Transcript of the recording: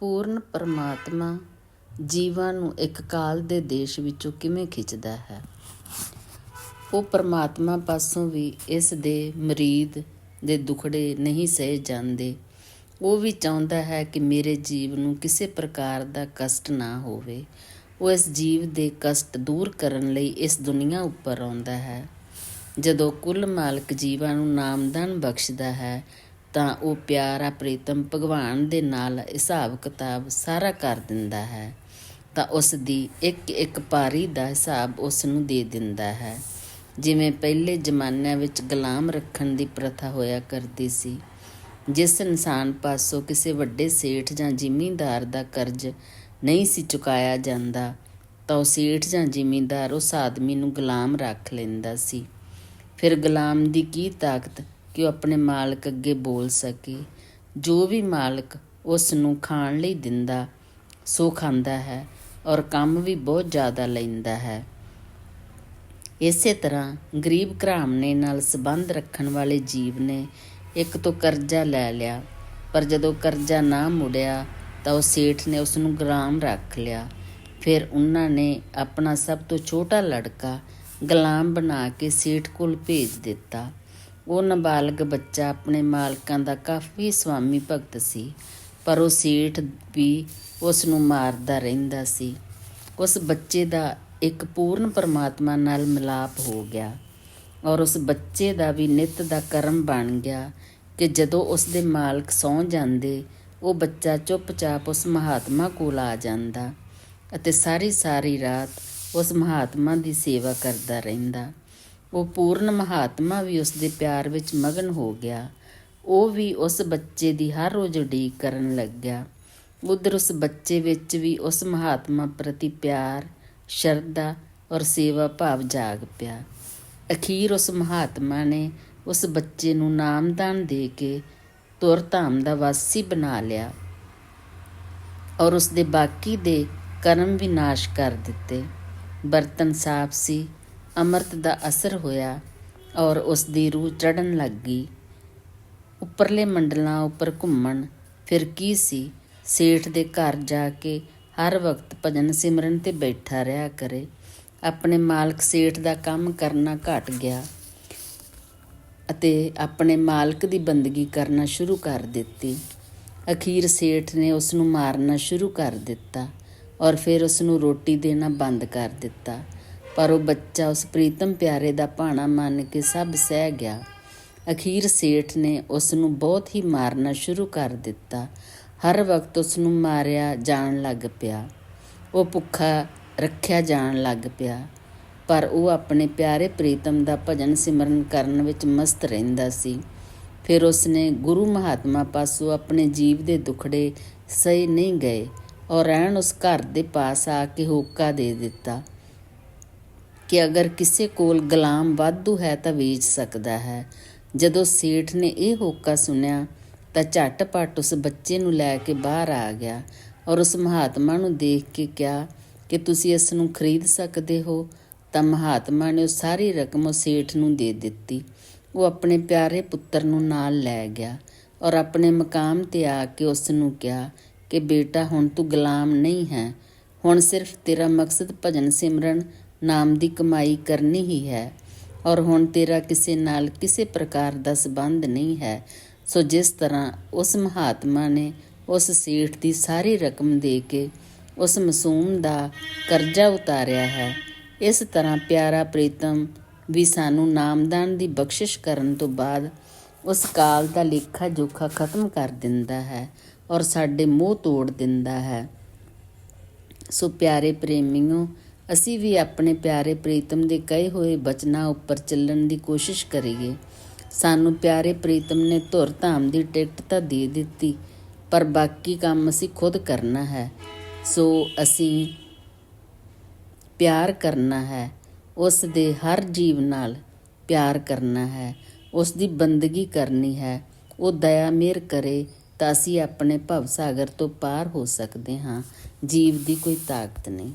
ਪੂਰਨ ਪਰਮਾਤਮਾ ਜੀਵਾਂ ਨੂੰ ਇੱਕ ਕਾਲ ਦੇ ਦੇਸ਼ ਵਿੱਚੋਂ ਕਿਵੇਂ ਖਿੱਚਦਾ ਹੈ? ਉਹ ਪਰਮਾਤਮਾ ਪਾਸੋਂ ਵੀ ਇਸ ਦੇ ਮਰੀਦ ਦੇ ਦੁਖੜੇ ਨਹੀਂ ਸਹੇ ਜਾਂਦੇ। ਉਹ ਵੀ ਚਾਹੁੰਦਾ ਹੈ ਕਿ ਮੇਰੇ ਜੀਵ ਨੂੰ ਕਿਸੇ ਪ੍ਰਕਾਰ ਦਾ ਕਸ਼ਟ ਨਾ ਹੋਵੇ। ਉਹ ਇਸ ਜੀਵ ਦੇ ਕਸ਼ਟ ਦੂਰ ਕਰਨ ਲਈ ਇਸ ਦੁਨੀਆ ਉੱਪਰ ਆਉਂਦਾ ਹੈ। ਜਦੋਂ ਕੁੱਲ ਮਾਲਕ ਜੀਵਾਂ ਨੂੰ ਨਾਮਦਾਨ ਬਖਸ਼ਦਾ ਹੈ ਤਾਂ ਉਹ ਪਿਆਰਾ ਪ੍ਰੀਤਮ ਭਗਵਾਨ ਦੇ ਨਾਲ ਹਿਸਾਬ ਕਿਤਾਬ ਸਾਰਾ ਕਰ ਦਿੰਦਾ ਹੈ। ਤਾਂ ਉਸ ਦੀ ਇੱਕ ਇੱਕ ਪਾਰੀ ਦਾ ਹਿਸਾਬ ਉਸ ਨੂੰ ਦੇ ਦਿੰਦਾ ਹੈ। ਜਿਵੇਂ ਪਹਿਲੇ ਜ਼ਮਾਨਿਆਂ ਵਿੱਚ ਗੁਲਾਮ ਰੱਖਣ ਦੀ ਪ੍ਰਥਾ ਹੋਇਆ ਕਰਦੀ ਸੀ। ਜਿਸ ਇਨਸਾਨ ਪਾਸੋਂ ਕਿਸੇ ਵੱਡੇ ਸੇਠ ਜਾਂ ਜ਼ਿਮੀਂਦਾਰ ਦਾ ਕਰਜ਼ ਨਹੀਂ ਸੀ ਚੁਕਾਇਆ ਜਾਂਦਾ, ਤਾਂ ਉਹ ਸੇਠ ਜਾਂ ਜ਼ਿਮੀਂਦਾਰ ਉਸ ਆਦਮੀ ਨੂੰ ਗੁਲਾਮ ਰੱਖ ਲੈਂਦਾ ਸੀ। ਫਿਰ ਗੁਲਾਮ ਦੀ ਕੀ ਤਾਕਤ? ਕਿ ਉਹ ਆਪਣੇ ਮਾਲਕ ਅੱਗੇ ਬੋਲ ਸਕੇ। ਜੋ ਵੀ ਮਾਲਕ ਉਸ ਨੂੰ ਖਾਣ ਲਈ ਦਿੰਦਾ, ਸੋ ਖਾਂਦਾ ਹੈ ਔਰ ਕੰਮ ਵੀ ਬਹੁਤ ਜ਼ਿਆਦਾ ਲੈਂਦਾ ਹੈ। ਇਸੇ ਤਰ੍ਹਾਂ ਗਰੀਬ ਘਰਾਮਣੇ ਨਾਲ ਸੰਬੰਧ ਰੱਖਣ ਵਾਲੇ ਜੀਵ ਨੇ ਇੱਕ ਤੋਂ ਕਰਜ਼ਾ ਲੈ ਲਿਆ, ਪਰ ਜਦੋਂ ਕਰਜ਼ਾ ਨਾ ਮੁੜਿਆ ਤਾਂ ਉਹ ਸੇਠ ਨੇ ਉਸ ਨੂੰ ਗੁਲਾਮ ਰੱਖ ਲਿਆ। ਫਿਰ ਉਹਨਾਂ ਨੇ ਆਪਣਾ ਸਭ ਤੋਂ ਛੋਟਾ ਲੜਕਾ ਗੁਲਾਮ ਬਣਾ ਕੇ ਸੇਠ ਕੋਲ ਭੇਜ ਦਿੱਤਾ। ਉਹ ਨਾਬਾਲਗ ਬੱਚਾ ਆਪਣੇ ਮਾਲਕਾਂ ਦਾ ਕਾਫੀ ਸਵਾਮੀ ਭਗਤ ਸੀ, ਪਰ ਉਹ ਸੇਠ ਵੀ ਉਸ ਨੂੰ ਮਾਰਦਾ ਰਹਿੰਦਾ ਸੀ। ਉਸ ਬੱਚੇ ਦਾ ਇੱਕ ਪੂਰਨ ਪਰਮਾਤਮਾ ਨਾਲ ਮਿਲਾਪ ਹੋ ਗਿਆ ਔਰ ਉਸ ਬੱਚੇ ਦਾ ਵੀ ਨਿਤ ਦਾ ਕਰਮ ਬਣ ਗਿਆ ਕਿ ਜਦੋਂ ਉਸ ਦੇ ਮਾਲਕ ਸੌਂ ਜਾਂਦੇ, ਉਹ ਬੱਚਾ ਚੁੱਪਚਾਪ ਉਸ ਮਹਾਤਮਾ ਕੋਲ ਆ ਜਾਂਦਾ ਅਤੇ ਸਾਰੀ ਸਾਰੀ ਰਾਤ ਉਸ ਮਹਾਤਮਾ ਦੀ ਸੇਵਾ ਕਰਦਾ ਰਹਿੰਦਾ। ਉਹ ਪੂਰਨ ਮਹਾਤਮਾ ਵੀ ਉਸ ਦੇ ਪਿਆਰ ਵਿੱਚ ਮਗਨ ਹੋ ਗਿਆ। ਉਹ ਵੀ ਉਸ ਬੱਚੇ ਦੀ ਹਰ ਰੋਜ਼ ਉਡੀਕ ਕਰਨ ਲੱਗਿਆ। ਉਧਰ ਉਸ ਬੱਚੇ ਵਿੱਚ ਵੀ ਉਸ ਮਹਾਤਮਾ ਪ੍ਰਤੀ ਪਿਆਰ, ਸ਼ਰਧਾ ਔਰ ਸੇਵਾ ਭਾਵ ਜਾਗ ਪਿਆ। ਅਖੀਰ ਉਸ ਮਹਾਤਮਾ ਨੇ ਉਸ ਬੱਚੇ ਨੂੰ ਨਾਮਦਾਨ ਦੇ ਕੇ ਤੁਰ ਧਾਮ ਦਾ ਵਾਸੀ ਬਣਾ ਲਿਆ ਔਰ ਉਸ ਦੇ ਬਾਕੀ ਦੇ ਕਰਮ ਵੀ ਨਾਸ਼ ਕਰ ਦਿੱਤੇ। ਬਰਤਨ ਸਾਫ਼ ਸੀ ਅੰਮ੍ਰਿਤ ਦਾ ਅਸਰ ਹੋਇਆ ਔਰ ਉਸ ਦੀ ਰੂਹ ਚੜਨ ਲੱਗ ਗਈ। ਉੱਪਰਲੇ ਮੰਡਲਾਂ ਉੱਪਰ ਘੁੰਮਣ, ਫਿਰ ਕੀ ਸੀ? ਸੇਠ ਦੇ ਘਰ ਜਾ ਕੇ ਹਰ ਵਕਤ ਭਜਨ ਸਿਮਰਨ ਤੇ ਬੈਠਾ ਰਿਹਾ ਕਰੇ। ਆਪਣੇ ਮਾਲਕ ਸੇਠ ਦਾ ਕੰਮ ਕਰਨਾ ਘਟ ਗਿਆ ਅਤੇ ਆਪਣੇ ਮਾਲਕ ਦੀ ਬੰਦਗੀ ਕਰਨਾ ਸ਼ੁਰੂ ਕਰ ਦਿੱਤੀ। ਅਖੀਰ ਸੇਠ ਨੇ ਉਸ ਨੂੰ ਮਾਰਨਾ ਸ਼ੁਰੂ ਕਰ ਦਿੱਤਾ ਔਰ ਫਿਰ ਉਸ ਨੂੰ ਰੋਟੀ ਦੇਣਾ ਬੰਦ ਕਰ ਦਿੱਤਾ। ਪਰ ਉਹ ਬੱਚਾ ਉਸ ਪ੍ਰੀਤਮ ਪਿਆਰੇ ਦਾ ਭਾਣਾ ਮੰਨ ਕੇ ਸਭ ਸਹਿ ਗਿਆ। ਅਖੀਰ ਸੇਠ ਨੇ ਉਸ ਨੂੰ ਬਹੁਤ ਹੀ ਮਾਰਨਾ ਸ਼ੁਰੂ ਕਰ ਦਿੱਤਾ। ਹਰ ਵਕਤ ਉਸ ਨੂੰ ਮਾਰਿਆ ਜਾਣ ਲੱਗ ਪਿਆ। ਉਹ ਭੁੱਖਾ ਰੱਖਿਆ ਜਾਣ ਲੱਗ ਪਿਆ। ਪਰ ਉਹ ਆਪਣੇ ਪਿਆਰੇ ਪ੍ਰੀਤਮ ਦਾ ਭਜਨ ਸਿਮਰਨ ਕਰਨ ਵਿੱਚ ਮਸਤ ਰਹਿੰਦਾ ਸੀ। ਫਿਰ ਉਸ ਨੇ ਗੁਰੂ ਮਹਾਤਮਾ ਪਾਸੋਂ ਆਪਣੇ ਜੀਵ ਦੇ ਦੁਖੜੇ ਸਹੀ ਨਹੀਂ ਗਏ। ਔਰ ਰਹਿਣ ਉਸ ਘਰ ਦੇ ਪਾਸ ਆ ਕੇ ਹੋਕਾ ਦੇ ਦਿੱਤਾ। ਕਿ ਅਗਰ ਕਿਸੇ ਕੋਲ ਗੁਲਾਮ ਵਾਧੂ ਹੈ ਤਾਂ ਵੇਚ ਸਕਦਾ ਹੈ। ਜਦੋਂ ਸੇਠ ਨੇ ਇਹ ਹੋਕਾ ਸੁਨਿਆ ਤਾਂ ਝਟਪਟ ਉਸ ਬੱਚੇ ਨੂੰ ਲੈ ਕੇ ਬਾਹਰ ਆ ਗਿਆ ਔਰ ਉਸ ਮਹਾਤਮਾ ਨੂੰ ਦੇਖ ਕੇ ਕਿਹਾ ਕਿ ਤੁਸੀਂ ਇਸ ਨੂੰ ਖਰੀਦ ਸਕਦੇ ਹੋ। ਤਾਂ ਮਹਾਤਮਾ ਨੇ ਉਹ ਸਾਰੀ ਰਕਮ ਉਹ ਸੇਠ ਨੂੰ ਦੇ ਦਿੱਤੀ। ਉਹ ਆਪਣੇ ਪਿਆਰੇ ਪੁੱਤਰ ਨੂੰ ਨਾਲ ਲੈ ਗਿਆ ਔਰ ਆਪਣੇ ਮਕਾਮ ਤੇ ਆ ਕੇ ਉਸ ਨੂੰ ਕਿਹਾ ਕਿ ਬੇਟਾ ਹੁਣ ਤੂੰ ਗੁਲਾਮ ਨਹੀਂ ਹੈ। ਹੁਣ ਸਿਰਫ ਤੇਰਾ ਮਕਸਦ ਭਜਨ ਸਿਮਰਨ ਨਾਮ ਦੀ ਕਮਾਈ ਕਰਨੀ ਹੀ ਹੈ। ਔਰ ਹੁਣ ਤੇਰਾ ਕਿਸੇ ਨਾਲ ਕਿਸੇ ਪ੍ਰਕਾਰ ਦਾ ਸਬੰਧ ਨਹੀਂ ਹੈ। ਸੋ ਜਿਸ ਤਰ੍ਹਾਂ ਉਸ ਮਹਾਤਮਾ ਨੇ ਉਸ ਸੇਠ ਦੀ ਸਾਰੀ ਰਕਮ ਦੇ ਕੇ ਉਸ ਮਾਸੂਮ ਦਾ ਕਰਜ਼ਾ ਉਤਾਰਿਆ ਹੈ, ਇਸ ਤਰ੍ਹਾਂ ਪਿਆਰਾ ਪ੍ਰੀਤਮ ਵੀ ਸਾਨੂੰ ਨਾਮਦਾਨ ਦੀ ਬਖਸ਼ਿਸ਼ ਕਰਨ ਤੋਂ ਬਾਅਦ ਉਸ ਕਾਲ ਦਾ ਲੇਖਾ ਜੋਖਾ ਖਤਮ ਕਰ ਦਿੰਦਾ ਹੈ ਔਰ ਸਾਡੇ ਮੋਹ ਤੋੜ ਦਿੰਦਾ ਹੈ। ਸੋ ਪਿਆਰੇ ਪ੍ਰੇਮੀਓ ਅਸੀਂ ਵੀ ਆਪਣੇ ਪਿਆਰੇ ਪ੍ਰੀਤਮ ਦੇ ਕਹੇ ਹੋਏ ਬਚਨਾਂ ਉੱਪਰ ਚੱਲਣ ਦੀ ਕੋਸ਼ਿਸ਼ ਕਰੀਏ। ਸਾਨੂੰ ਪਿਆਰੇ ਪ੍ਰੀਤਮ ਨੇ ਧੁਰ ਧਾਮ ਦੀ ਟਿਕਟ ਤਾਂ ਦੇ ਦਿੱਤੀ, ਪਰ ਬਾਕੀ ਕੰਮ ਅਸੀਂ ਖੁਦ ਕਰਨਾ ਹੈ। ਸੋ ਅਸੀਂ ਪਿਆਰ ਕਰਨਾ ਹੈ, ਉਸ ਦੇ ਹਰ ਜੀਵ ਨਾਲ ਪਿਆਰ ਕਰਨਾ ਹੈ, ਉਸ ਦੀ ਬੰਦਗੀ ਕਰਨੀ ਹੈ। ਉਹ ਦਇਆ ਮਿਹਰ ਕਰੇ ਤਾਂ ਅਸੀਂ ਆਪਣੇ ਭਵ ਸਾਗਰ ਤੋਂ ਪਾਰ ਹੋ ਸਕਦੇ ਹਾਂ, ਜੀਵ ਦੀ ਕੋਈ ਤਾਕਤ ਨਹੀਂ।